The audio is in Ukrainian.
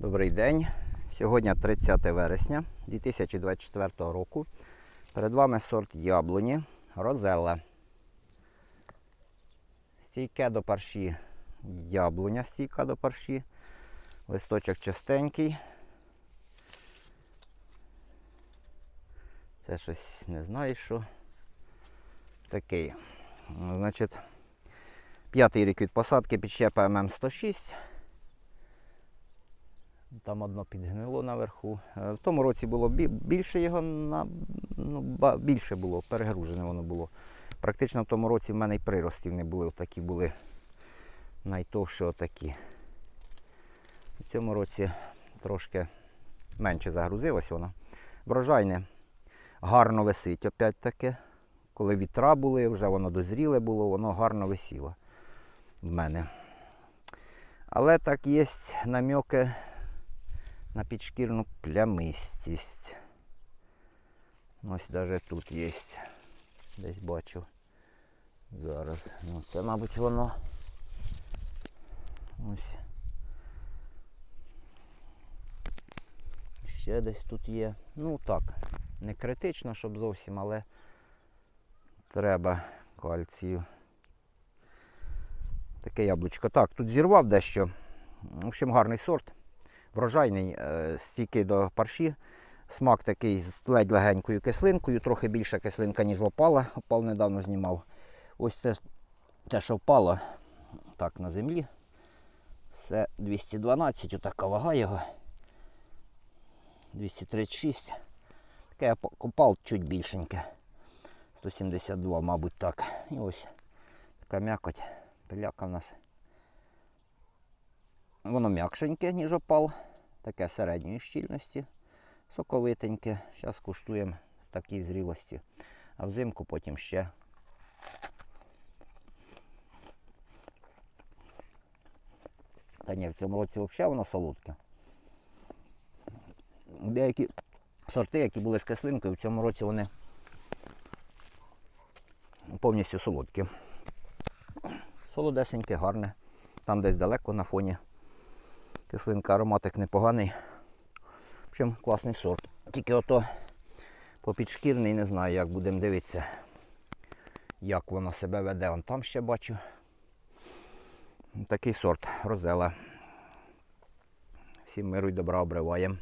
Добрий день. Сьогодні 30 вересня 2024 року. Перед вами сорт яблуні Розелла. Стійке до парші яблуня, стійка до парші. Листочок чистенький. Це щось не знаю, що такий. Значить, п'ятий рік від посадки підщепа ММ106. Там одно підгнило наверху. Е, В тому році було більше його на, ну, більше було, перегружене воно було. Практично в тому році в мене і приростів не було, такі були найтовші отакі. В цьому році трошки менше загрузилось воно. Врожайне гарно висить опять таки. Коли вітра були, вже воно дозріле було, воно гарно висіло в мене. Але так є намеки на підшкірну плямистість. Ось навіть тут є. Десь бачив. Зараз. Ну, це, мабуть, воно. Ось. Ще десь тут є. Ну так, не критично, щоб зовсім, але треба кальцію. Таке яблучко. Так, тут зірвав дещо. В общем, гарний сорт. Врожайний, е, стійкий до парші. Смак такий з ледь легенькою кислинкою, трохи більша кислинка, ніж опала. Опал недавно знімав. Ось це те, що впало так на землі. Це 212, отака вага його. 236. Таке опал чуть більшеньке. 172, мабуть, так. І ось така м'якоть. Пиляка в нас. Воно м'якшеньке, ніж опал. Таке середньої щільності. Соковитеньке. Зараз куштуємо такій зрілості. А взимку потім ще. Та ні, в цьому році взагалі воно солодке. Деякі сорти, які були з кислинкою, в цьому році вони повністю солодкі. Солодесеньке, гарне. Там десь далеко на фоні. Кислинка, ароматик непоганий. В общем, класний сорт. Тільки ото попідшкірний, не знаю, як будемо дивитися, як воно себе веде. Вон там ще бачу. Такий сорт розела. Всім миру й добра обриваємо.